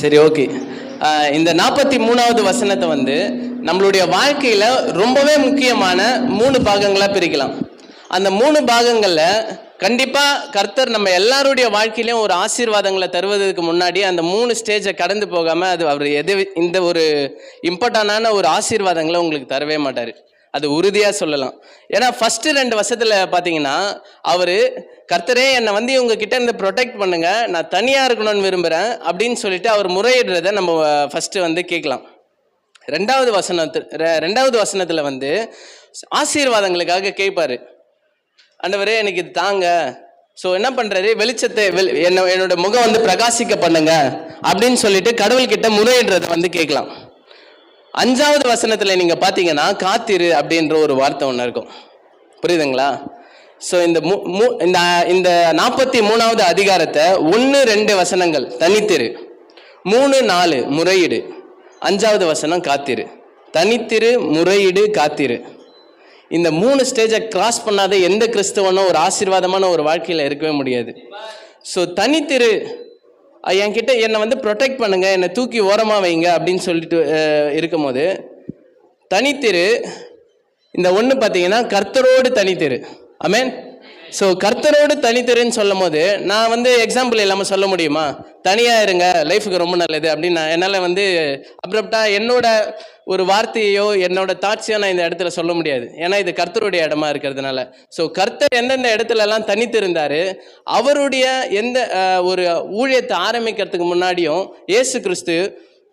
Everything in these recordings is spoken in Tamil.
சரி ஓகே இந்த நாற்பத்தி மூணாவது வசனத்தை வந்து நம்மளுடைய வாழ்க்கையில் ரொம்பவே முக்கியமான மூணு பாகங்களாக பிரிக்கலாம். அந்த மூணு பாகங்களில் கண்டிப்பாக கர்த்தர் நம்ம எல்லாருடைய வாழ்க்கையிலையும் ஒரு ஆசீர்வாதங்களை தருவதற்கு முன்னாடி அந்த மூணு ஸ்டேஜை கடந்து போகாமல் அது அவர் எது இந்த ஒரு இம்பார்ட்டண்டான ஒரு ஆசீர்வாதங்களை உங்களுக்கு தரவே மாட்டார். அது உறுதியாக சொல்லலாம். ஏன்னா ஃபஸ்ட்டு ரெண்டு வருஷத்தில் பார்த்தீங்கன்னா அவர் கர்த்தரே என்னை வந்து இவங்க கிட்ட இருந்து ப்ரொடெக்ட் பண்ணுங்க. நான் தனியாக இருக்கணும்னு விரும்புகிறேன் அப்படின்னு சொல்லிட்டு அவர் முறையிடுறத நம்ம ஃபஸ்ட்டு வந்து கேட்கலாம். ரெண்டாவது வசனத்து ரெ- ரெண்டாவது வசனத்தில் வந்து ஆசீர்வாதங்களுக்காக கேட்பார். ஆண்டவரே எனக்கு இது தாங்க. ஸோ என்ன பண்ணுறது வெளிச்சத்தை வெள் என்ன என்னோட முகம் வந்து பிரகாசிக்க பண்ணுங்க. அப்படின்னு சொல்லிட்டு கடவுள்கிட்ட முறையிடுறத வந்து கேட்கலாம். அஞ்சாவது வசனத்தில் நீங்கள் பார்த்தீங்கன்னா காத்திரு அப்படின்ற ஒரு வார்த்தை ஒன்று இருக்கும். புரியுதுங்களா? ஸோ இந்த மு- மு- இந்த இந்த நாற்பத்தி மூணாவது அதிகாரத்தை ஒன்று ரெண்டு வசனங்கள் தனித்திரு மூணு நாலு முறையீடு அஞ்சாவது வசனம் காத்திரு தனித்திரு முறையீடு காத்திரு இந்த மூணு ஸ்டேஜை கிராஸ் பண்ணாத எந்த கிறிஸ்தவனும் ஒரு ஆசீர்வாதமான ஒரு வாழ்க்கையில் இருக்கவே முடியாது. ஸோ தனித்திரு என்கிட்ட என்னை வந்து ப்ரொடெக்ட் பண்ணுங்க என்னை தூக்கி ஓரமாக வைங்க அப்படின்னு சொல்லிட்டு இருக்கும் இருக்கும்போது தனித்திரு. இந்த ஒன்று பார்த்தீங்கன்னா கர்த்தரோடு தனித்திரு. அமேன் ஸோ கர்த்தரோடு தனித்திருன்னு சொல்லும் போது நான் வந்து எக்ஸாம்பிள் இல்லாமல் சொல்ல முடியுமா? தனியாக இருங்க லைஃபுக்கு ரொம்ப நல்லது அப்படின்னு நான் என்னால் வந்து அப்ரப்டாக என்னோட ஒரு வார்த்தையோ என்னோட தாட்சியோ நான் இந்த இடத்துல சொல்ல முடியாது. ஏன்னா இது கர்த்தருடைய இடமா இருக்கிறதுனால. ஸோ கர்த்தர் எந்தெந்த இடத்துலலாம் தனித்திருந்தார் அவருடைய எந்த ஒரு ஊழியத்தை ஆரம்பிக்கிறதுக்கு முன்னாடியும் ஏசு கிறிஸ்து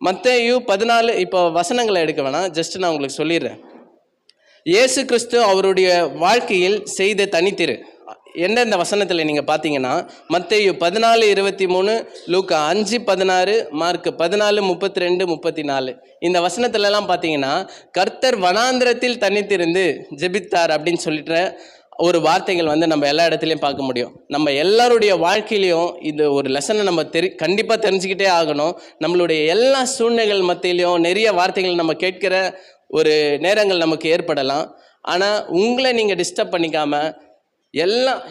மத்தேயு பதினாலு இப்போ வசனங்களை எடுக்க வேணாம். ஜஸ்ட் நான் உங்களுக்கு சொல்லிடுறேன். இயேசு கிறிஸ்து அவருடைய வாழ்க்கையில் செய்த தனித்திரு. எந்தெந்த வசனத்தில் நீங்கள் பார்த்தீங்கன்னா மத்தேயு பதினாலு இருபத்தி மூணு லூக்கா அஞ்சு பதினாறு மார்க் பதினாலு முப்பத்தி ரெண்டு முப்பத்தி நாலு இந்த வசனத்துலலாம் பார்த்தீங்கன்னா கர்த்தர் வனாந்திரத்தில் தனித்திருந்து ஜெபித்தார் அப்படின்னு சொல்லிட்டு ஒரு வார்த்தைகள் வந்து நம்ம எல்லா இடத்துலையும் பார்க்க முடியும். நம்ம எல்லாருடைய வாழ்க்கையிலையும் இது ஒரு லெசனை நம்ம தெரி கண்டிப்பாக தெரிஞ்சுக்கிட்டே ஆகணும். நம்மளுடைய எல்லா சூழ்நிலைகள் மத்தியிலையும் நிறைய வார்த்தைகள் நம்ம கேட்கிற ஒரு நேரங்கள் நமக்கு ஏற்படலாம். ஆனால் உங்களை நீங்கள் டிஸ்டர்ப் பண்ணிக்காமல் எல்லாம்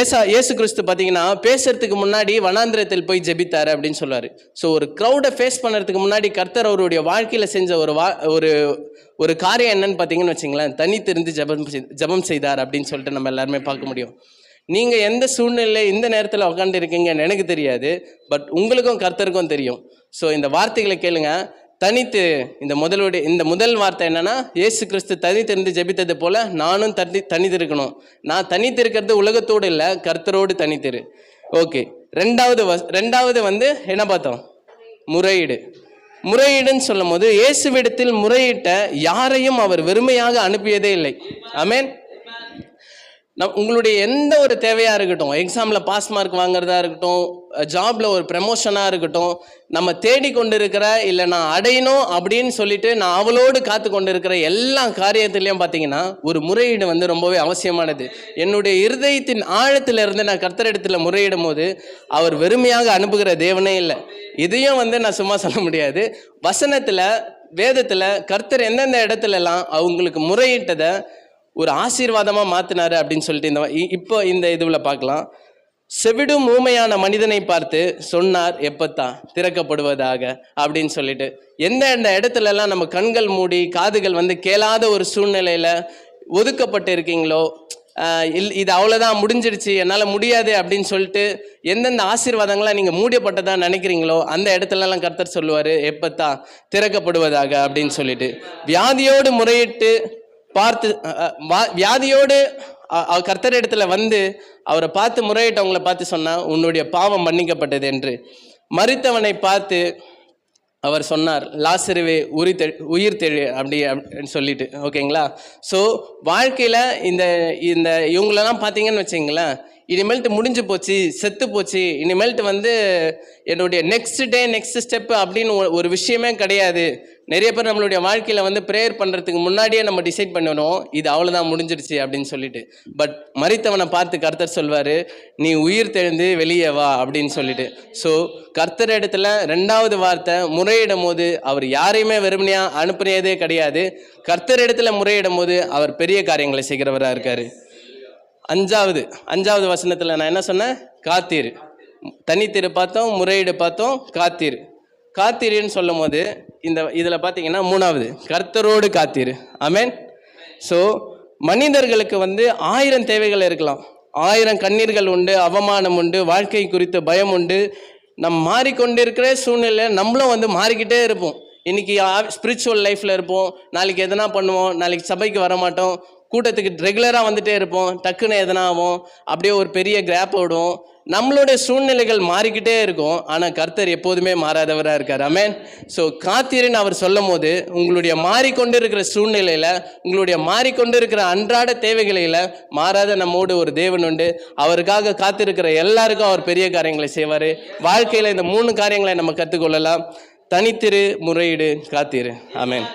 ஏசா ஏசு கிறிஸ்து பார்த்தீங்கன்னா பேசுறதுக்கு முன்னாடி வனாந்திரத்தில் போய் ஜெபித்தார் அப்படின்னு சொல்லுவார். ஸோ ஒரு க்ரௌடை ஃபேஸ் பண்ணுறதுக்கு முன்னாடி கர்த்தர் அவருடைய வாழ்க்கையில் செஞ்ச ஒரு வா ஒரு ஒரு காரியம் என்னன்னு பார்த்தீங்கன்னு வச்சுங்களேன் தனித்திருந்து ஜெபம் ஜபம் ஜெபம் செய்தார் அப்படின்னு சொல்லிட்டு நம்ம எல்லாருமே பார்க்க முடியும். நீங்கள் எந்த சூழ்நிலையில் இந்த நேரத்தில் உட்காந்துருக்கீங்கன்னு எனக்கு தெரியாது பட் உங்களுக்கும் கர்த்தருக்கும் தெரியும். ஸோ இந்த வார்த்தைகளை கேளுங்க. தனித்து இந்த முதலுடைய இந்த முதல் வார்த்தை என்னன்னா இயேசு கிறிஸ்து தனித்திருந்து ஜெபித்தது போல நானும் தனி தனித்திருக்கணும். நான் தனித்திருக்கிறது உலகத்தோடு இல்லை கர்த்தரோடு தனித்திரு. ஓகே. ரெண்டாவது வஸ் ரெண்டாவது வந்து என்ன பார்த்தோம்? முறையீடு. முறையீடுன்னு சொல்லும் போது இயேசுவிடத்தில் முறையிட்ட யாரையும் அவர் வெறுமையாக அனுப்பியதே இல்லை. அமேன் நம் உங்களுடைய எந்த ஒரு தேவையாக இருக்கட்டும் எக்ஸாமில் பாஸ் மார்க் வாங்குறதா இருக்கட்டும் ஜாப்ல ஒரு ப்ரமோஷனாக இருக்கட்டும் நம்ம தேடி கொண்டு இருக்கிற இல்லை நான் அடையணும் அப்படின்னு சொல்லிட்டு நான் அவளோடு காத்து கொண்டு இருக்கிற எல்லா காரியத்திலையும் பார்த்தீங்கன்னா ஒரு முறையீடு வந்து ரொம்பவே அவசியமானது. என்னுடைய இருதயத்தின் ஆழத்திலிருந்து நான் கர்த்தரிடத்தில் முறையிடும் போது அவர் வெறுமையாக அனுப்புகிற தேவனே இல்லை. இதையும் வந்து நான் சும்மா சொல்ல முடியாது. வசனத்தில் வேதத்தில் கர்த்தர் எந்தெந்த இடத்துலலாம் அவங்களுக்கு முறையிட்டதை ஒரு ஆசீர்வாதமாக மாற்றினாரு அப்படின்னு சொல்லிட்டு இந்த இப்போ இந்த இதுவில் பார்க்கலாம். செவிடும் ஊமையான மனிதனை பார்த்து சொன்னார் எப்பத்தா? திறக்கப்படுவதாக அப்படின்னு சொல்லிட்டு. எந்த எந்த இடத்துலலாம் நம்ம கண்கள் மூடி காதுகள் வந்து கேளாத ஒரு சூழ்நிலையில் ஒதுக்கப்பட்டு இருக்கீங்களோ இல் இது அவ்வளோதான் முடிஞ்சிடுச்சு என்னால் முடியாது அப்படின்னு சொல்லிட்டு எந்தெந்த ஆசீர்வாதங்களாக நீங்கள் மூடப்பட்டதாக நினைக்கிறீங்களோ அந்த இடத்துலலாம் கர்த்தர் சொல்லுவார் எப்பத்தா? திறக்கப்படுவதாக அப்படின்னு சொல்லிட்டு. வியாதியோடு முறையிட்டு பார்த்து வியாதியோடு கர்த்தர் இடத்துல வந்து அவரை பார்த்து முறையிட்டவங்கள பார்த்து சொன்னால் உன்னுடைய பாவம் மன்னிக்கப்பட்டது என்று. மறித்தவனை பார்த்து அவர் சொன்னார் லாசருவே உரி தெ உயிர் தெழு அப்படி அப்படின்னு சொல்லிட்டு. ஓகேங்களா? ஸோ வாழ்க்கையில் இந்த இந்த இவங்களெல்லாம் பார்த்தீங்கன்னு வச்சிங்களேன் இனிமேல்ட்டு முடிஞ்சு போச்சு செத்து போச்சு இனிமேல்ட்டு வந்து என்னுடைய நெக்ஸ்ட் டே நெக்ஸ்ட் ஸ்டெப் அப்படின்னு ஒரு- ஒரு விஷயமே கிடையாது. நிறைய பேர் நம்மளுடைய வாழ்க்கையில் வந்து ப்ரேயர் பண்ணுறதுக்கு முன்னாடியே நம்ம டிசைட் பண்ணணும் இது அவ்வளோதான் முடிஞ்சிடுச்சு அப்படின்னு சொல்லிட்டு. பட் மறித்தவனை பார்த்து கர்த்தர் சொல்வார் நீ உயிர் தெழுந்து வெளியே வா அப்படின்னு சொல்லிட்டு. ஸோ கர்த்தர் இடத்துல ரெண்டாவது வார்த்தை முறையிடும் போது அவர் யாரையுமே வெறுமனையாக அனுப்புனதே கிடையாது. கர்த்தர் இடத்துல முறையிடும் போது அவர் பெரிய காரியங்களை செய்கிறவராக இருக்காரு. அஞ்சாவது அஞ்சாவது வசனத்தில் நான் என்ன சொன்னேன்? காத்தீர். தனித்தீர் பார்த்தோம் முறையீடு பார்த்தோம் காத்தீர். காத்தீருன்னு சொல்லும் போது இந்த இதில் பார்த்தீங்கன்னா மூணாவது கர்த்தரோடு காத்தீர். அமேன் ஸோ மனிதர்களுக்கு வந்து ஆயிரம் தேவைகள் இருக்கலாம். ஆயிரம் கண்ணீர்கள் உண்டு அவமானம் உண்டு வாழ்க்கை குறித்த பயம் உண்டு. நம் மாறிக்கொண்டிருக்கிற சூழ்நிலை நம்மளும் வந்து மாறிக்கிட்டே இருப்போம். இன்றைக்கி ஸ்பிரிச்சுவல் லைஃப்பில் இருப்போம். நாளைக்கு எதனா பண்ணுவோம் நாளைக்கு சபைக்கு வர மாட்டோம் கூட்டத்துக்கு ரெகுலராக வந்துட்டே இருப்போம். டக்குன்னு எதனா ஆகும் அப்படியே ஒரு பெரிய கிராப் ஓடும். நம்மளுடைய சூழ்நிலைகள் மாறிக்கிட்டே இருக்கும். ஆனால் கர்த்தர் எப்போதுமே மாறாதவராக இருக்கார். அமேன் ஸோ காத்திருன்னு அவர் சொல்லும் போது உங்களுடைய மாறிக்கொண்டிருக்கிற சூழ்நிலையில் உங்களுடைய மாறிக்கொண்டிருக்கிற அன்றாட தேவைகளில் மாறாத நம்மோடு ஒரு தேவன் உண்டு. அவருக்காக காத்திருக்கிற எல்லாருக்கும் அவர் பெரிய காரியங்களை செய்வார். வாழ்க்கையில் இந்த மூணு காரியங்களை நம்ம கற்றுக்கொள்ளலாம் தனித்திரு முறையீடு காத்திரு. அமேன்